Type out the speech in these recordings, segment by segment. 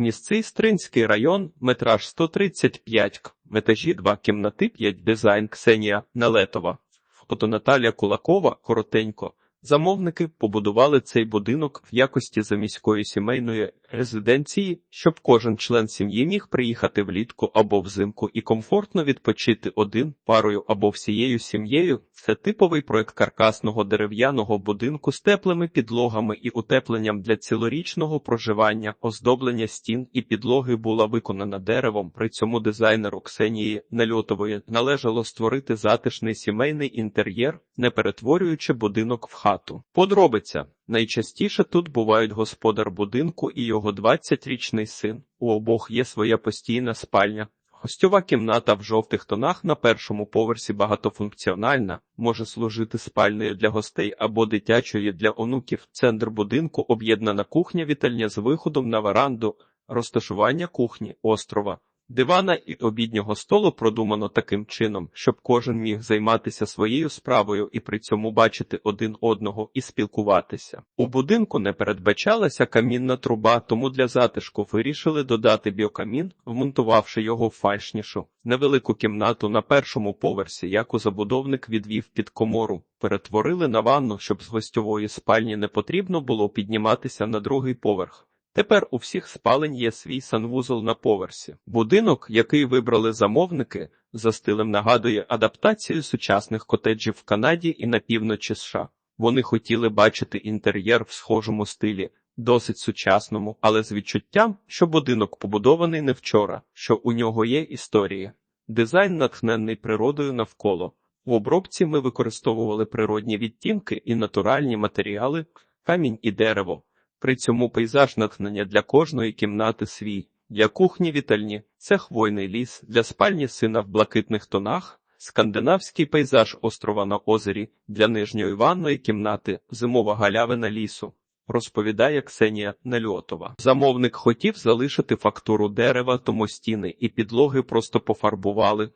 Місцей Стринський район, метраж 135 к, метажі етажі 2 кімнати 5 дизайн Ксенія Налетова. Фото Наталія Кулакова, коротенько. Замовники побудували цей будинок в якості заміської сімейної резиденції, щоб кожен член сім'ї міг приїхати влітку або взимку і комфортно відпочити один парою або всією сім'єю. Це типовий проект каркасного дерев'яного будинку з теплими підлогами і утепленням для цілорічного проживання. Оздоблення стін і підлоги була виконана деревом. При цьому дизайнеру Ксенії Нальотової належало створити затишний сімейний інтер'єр, не перетворюючи будинок в хату. Подробиця найчастіше тут бувають господар будинку і його 20-річний син. У обох є своя постійна спальня. Гостьова кімната в жовтих тонах на першому поверсі багатофункціональна, може служити спальнею для гостей або дитячою для онуків. Центр будинку об'єднана кухня вітальня з виходом на веранду, розташування кухні, острова. Дивана і обіднього столу продумано таким чином, щоб кожен міг займатися своєю справою і при цьому бачити один одного і спілкуватися. У будинку не передбачалася камінна труба, тому для затишку вирішили додати біокамін, вмонтувавши його в фальшнішу. Невелику кімнату на першому поверсі, яку забудовник відвів під комору, перетворили на ванну, щоб з гостьової спальні не потрібно було підніматися на другий поверх. Тепер у всіх спалень є свій санвузол на поверсі. Будинок, який вибрали замовники, за стилем нагадує адаптацію сучасних котеджів в Канаді і на півночі США. Вони хотіли бачити інтер'єр в схожому стилі, досить сучасному, але з відчуттям, що будинок побудований не вчора, що у нього є історія. Дизайн натхнений природою навколо. В обробці ми використовували природні відтінки і натуральні матеріали, камінь і дерево. При цьому пейзаж натхнення для кожної кімнати свій, для кухні вітальні це хвойний ліс, для спальні сина в блакитних тонах, скандинавський пейзаж острова на озері, для нижньої ванної кімнати, зимова галявина лісу. Розповідає Ксенія Нельотова. Замовник хотів залишити фактуру дерева, тому стіни і підлоги просто пофарбували.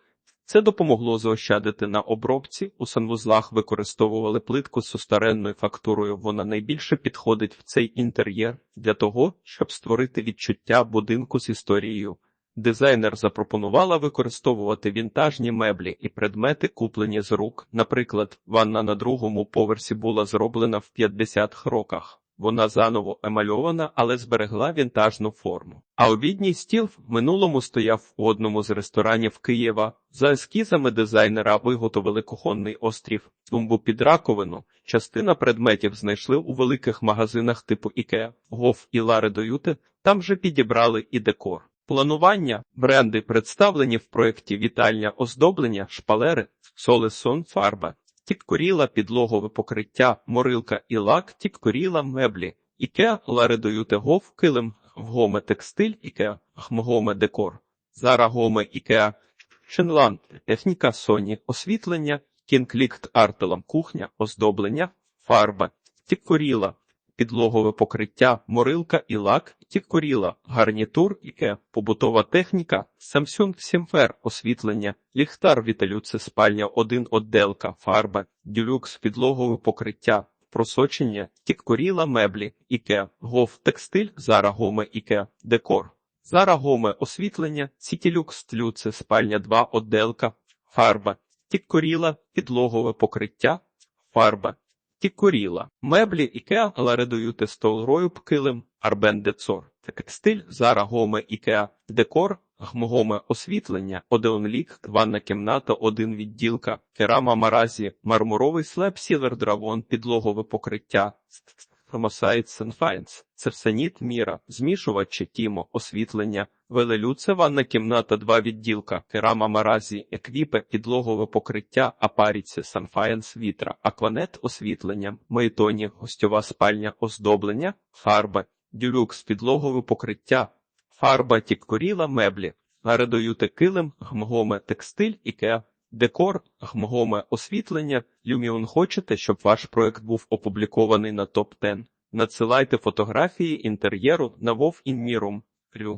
Це допомогло заощадити на обробці. У санвузлах використовували плитку з сустаренною фактурою. Вона найбільше підходить в цей інтер'єр для того, щоб створити відчуття будинку з історією. Дизайнер запропонувала використовувати вінтажні меблі і предмети, куплені з рук. Наприклад, ванна на другому поверсі була зроблена в 50-х роках. Вона заново емальована, але зберегла вінтажну форму. А обідній стіл в минулому стояв у одному з ресторанів Києва. За ескізами дизайнера виготовили кухонний острів, тумбу під раковину. Частина предметів знайшли у великих магазинах типу Ікеа, Гоф і Лари Доюте. Там же підібрали і декор. Планування, бренди представлені в проєкті вітальня оздоблення, шпалери, солесон, фарба. Тіккоріла підлогове покриття, морилка і лак, тіккоріла меблі, ікеа, ларедою тегов, килим, вгоме текстиль, ікеа, хмгоме декор, зара гоме ікеа, Шинланд, техніка Соні, освітлення, кінклікт артелам кухня, оздоблення, фарба, тіккоріла, підлогове покриття, морилка і лак, тіккоріла, гарнітур, іке, побутова техніка, Samsung Сімфер, освітлення, ліхтар Віталюце спальня 1 отделка, фарба, дюлюкс, підлогове покриття, просочення, тіккоріла меблі, іке, гов, текстиль, зара гоме, іке, декор. Зара гоме освітлення, Сітілюкс тлюце спальня 2 отделка, фарба, тіккоріла, підлогове покриття, фарба, тіккоріла, меблі, ікеа, ларедою тестол пкилим, килим, арбен децор, текстиль, зара гоме, ікеа, декор, гмгоме освітлення, одеон лік, ванна кімната, один відділка, керама маразі, мармуровий слеп, сілер дравон, підлогове покриття, Мосаїд Сенфайнс, Церсеніт Міра, змішувачі Тімо, освітлення, Велелюце ванна кімната, два відділка, керама маразі, еквіпе, підлогове покриття, апаріці, Санфаєнс вітра, акванет освітлення, Мейтоні, гостьова спальня, оздоблення, фарба, дюлюкс, підлогове покриття, фарба, тіккоріла, меблі, Гаредоюте килим, гмгоме текстиль, ікеа, Декор, гмгоме освітлення. Люміон хочете, щоб ваш проект був опублікований на топ 10 Надсилайте фотографії інтер'єру на Вов Інмірум.